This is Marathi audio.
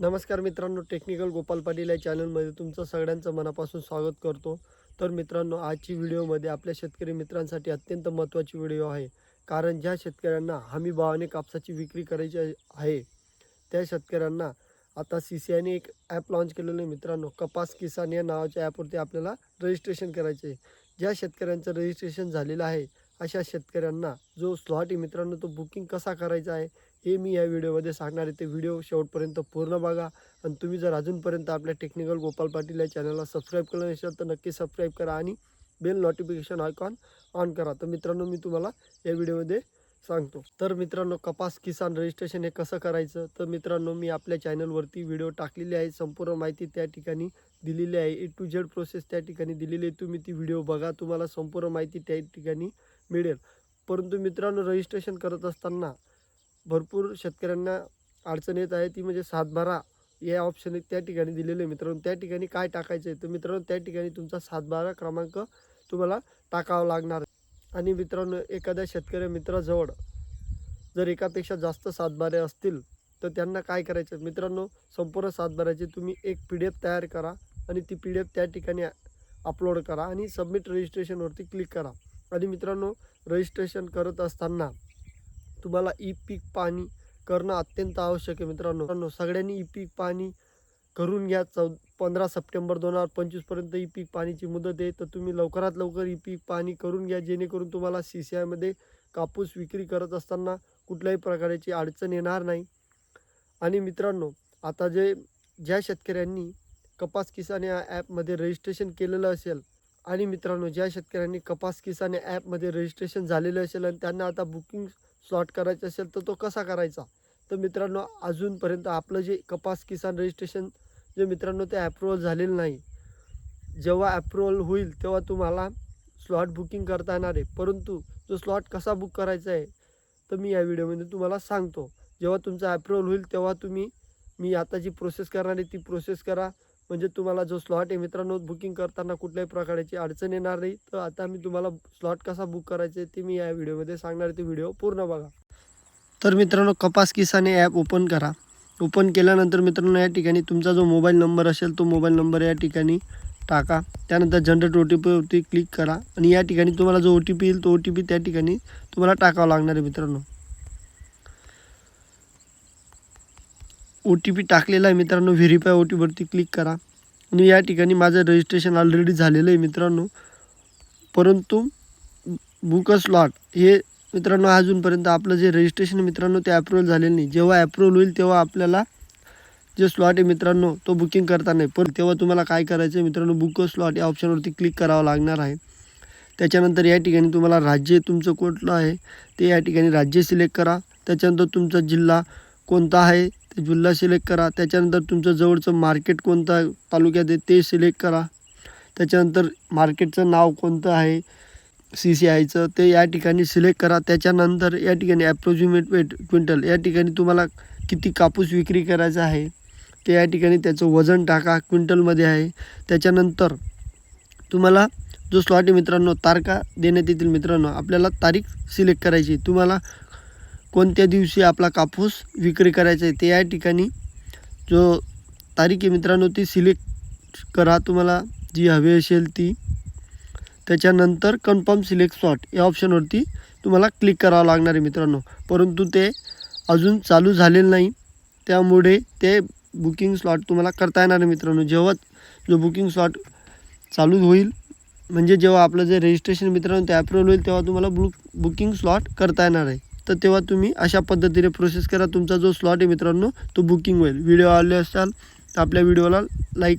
नमस्कार मित्रांनो टेक्निकल गोपाल पाटील या चॅनलमध्ये तुमचं सगळ्यांचं मनापासून स्वागत करतो. तर मित्रांनो आजची व्हिडिओमध्ये आपल्या शेतकरी मित्रांसाठी अत्यंत महत्त्वाची व्हिडिओ आहे. कारण ज्या शेतकऱ्यांना हमी भावाने कापसाची विक्री करायची आहे त्या शेतकऱ्यांना आता सी सी आयने एक ॲप लॉन्च केलेलं आहे मित्रांनो. कपास किसान या नावाच्या ॲपवरती आपल्याला रजिस्ट्रेशन करायचे आहे. ज्या शेतकऱ्यांचं रजिस्ट्रेशन झालेलं आहे अशा शेतकऱ्यांना जो स्लॉट आहे मित्रांनो तो बुकिंग कसा करायचा आहे हे मी या व्हिडिओमध्ये सांगणार आहे. ते व्हिडिओ शेवटपर्यंत पूर्ण बघा. आणि तुम्ही जर अजूनपर्यंत आपल्या टेक्निकल गोपाल पाटील या चॅनलला सबस्क्राईब केलं नसेल तर नक्की सबस्क्राईब करा आणि बेल नोटिफिकेशन आयकॉन ऑन करा. तर मित्रांनो मी तुम्हाला या व्हिडिओमध्ये सांगतो. तर मित्रांनो कपास किसान रजिस्ट्रेशन हे कसं करायचं? तर मित्रांनो मी आपल्या चॅनलवरती व्हिडिओ टाकलेली आहे. संपूर्ण माहिती त्या ठिकाणी दिलेली आहे. ए टू झेड प्रोसेस त्या ठिकाणी दिलेली आहे. तुम्ही ती व्हिडिओ बघा. तुम्हाला संपूर्ण माहिती त्या ठिकाणी मिळेल. परंतु मित्रांनो रजिस्ट्रेशन करत असताना भरपूर शेतकऱ्यांना अडचण येत आहे. ती म्हणजे सातबारा या ऑप्शन त्या ठिकाणी दिलेले आहे मित्रांनो. त्या ठिकाणी काय टाकायचं आहे? तर मित्रांनो त्या ठिकाणी तुमचा सातबारा क्रमांक तुम्हाला टाकावा लागणार आणि मित्रांनो एखाद्या शेतकरी मित्राजवळ जर एकापेक्षा जास्त सातबारे असतील तर त्यांना काय करायचं मित्रांनो संपूर्ण सातबाऱ्याची तुम्ही एक पी डी एफ तयार करा आणि ती पी डी एफ त्या ठिकाणी अपलोड करा आणि सबमिट रजिस्ट्रेशनवरती क्लिक करा. आणि मित्रांनो रजिस्ट्रेशन करत असताना तुम्हाला ई पीक पाणी करणं अत्यंत आवश्यक आहे मित्रांनो. मित्रांनो सगळ्यांनी ई पीक पाणी करून घ्या. चौ पंधरा सप्टेंबर दोन हजार पंचवीसपर्यंत ई पीक पाणीची मुदत आहे. तर तुम्ही लवकरात लवकर ई पीक पाणी करून घ्या. जेणेकरून तुम्हाला सी सी आयमध्ये कापूस विक्री करत असताना कुठल्याही प्रकारची अडचण येणार नाही. आणि मित्रांनो आता जे ज्या शेतकऱ्यांनी कपास किसान या ॲपमध्ये रजिस्ट्रेशन केलेलं असेल आणि मित्रांनो ज्या शेतकऱ्यांनी कपास किसान या ॲपमध्ये रजिस्ट्रेशन झालेलं असेल आणि त्यांना आता बुकिंग स्लॉट करायचं असेल तर तो कसा करायचा? तर मित्रांनो अजूनपर्यंत आपलं जे कपास किसान रजिस्ट्रेशन जे मित्रांनो ते ॲप्रुव्हल झालेलं नाही. जेव्हा ॲप्रुव्हल होईल तेव्हा तुम्हाला स्लॉट बुकिंग करता येणार आहे. परंतु जो स्लॉट कसा बुक करायचा आहे तर मी या व्हिडिओमध्ये तुम्हाला सांगतो. जेव्हा तुमचा ॲप्रुव्हल होईल तेव्हा तुम्ही मी आता जी प्रोसेस करणार आहे ती प्रोसेस करा. म्हणजे तुम्हाला जो स्लॉट आहे मित्रांनो बुकिंग करताना कुठल्याही प्रकारची अडचण येणार नाही. तर आता मी तुम्हाला स्लॉट कसा बुक करायचे ते मी या व्हिडिओमध्ये सांगणार आहे. ते व्हिडिओ पूर्ण बघा. तर मित्रांनो कपास किसान हे ॲप ओपन करा. ओपन केल्यानंतर मित्रांनो या ठिकाणी तुमचा जो मोबाईल नंबर असेल तो मोबाईल नंबर या ठिकाणी टाका. त्यानंतर जनरेट ओ टी पीवरती क्लिक करा. आणि या ठिकाणी तुम्हाला जो ओ टी पी येईल तो ओ टी पी त्या ठिकाणी तुम्हाला टाकावा लागणार आहे मित्रांनो. ओ टी पी टाकलेला आहे मित्रांनो. व्हेरीफाय ओ टी पीवरती क्लिक करा. आणि या ठिकाणी माझं रजिस्ट्रेशन ऑलरेडी झालेलं आहे मित्रांनो. परंतु बुक स्लॉट हे मित्रांनो अजूनपर्यंत आपलं जे रजिस्ट्रेशन मित्रांनो ते अप्रूव्हल झालेलं नाही. जेव्हा अप्रूव्हल होईल तेव्हा आपल्याला जे स्लॉट आहे मित्रांनो तो बुकिंग करता नाही. पण तेव्हा तुम्हाला काय करायचं आहे मित्रांनो बुक स्लॉट या ऑप्शनवरती क्लिक करावं लागणार आहे. त्याच्यानंतर या ठिकाणी तुम्हाला राज्य तुमचं कुठलं आहे ते या ठिकाणी राज्य सिलेक्ट करा. त्याच्यानंतर तुमचा जिल्हा कोणता आहे ते जिल्हा सिलेक्ट करा. त्याच्यानंतर तुमचं जवळचं मार्केट कोणतं तालुक्यात आहे ते सिलेक्ट करा. त्याच्यानंतर मार्केटचं नाव कोणतं आहे? सी सी आयचं ते या ठिकाणी सिलेक्ट करा. त्याच्यानंतर या ठिकाणी ॲप्रोक्सिमेट वेट क्विंटल या ठिकाणी तुम्हाला किती कापूस विक्री करायचा आहे ते या ठिकाणी त्याचं वजन टाका. क्विंटलमध्ये आहे. त्याच्यानंतर तुम्हाला जो स्लॉट आहे मित्रांनो तारखा देण्यात येतील मित्रांनो. आपल्याला तारीख सिलेक्ट करायची तुम्हाला कोणत्या दिवशी आपला कापूस विक्री करायचा आहे ते या ठिकाणी. जो तारीख आहे मित्रांनो ती सिलेक्ट करा. तुम्हाला जी हवी असेल ती. त्याच्यानंतर कन्फर्म सिलेक्ट स्लॉट या ऑप्शनवरती तुम्हाला क्लिक करावं लागणार आहे मित्रांनो. परंतु ते अजून चालू झालेलं नाही. त्यामुळे ते बुकिंग स्लॉट तुम्हाला करता येणार आहे मित्रांनो. जेव्हा जो बुकिंग स्लॉट चालू होईल म्हणजे जेव्हा आपलं जे रजिस्ट्रेशन मित्रांनो ते अप्रूव्हल होईल तेव्हा तुम्हाला बुक बुकिंग स्लॉट करता येणार आहे. तर तेव्हा तुम्ही अशा पद्धतीने प्रोसेस करा. तुमचा जो स्लॉट आहे मित्रांनो तो बुकिंग होईल. व्हिडिओ आले असाल तर आपल्या व्हिडिओला लाईक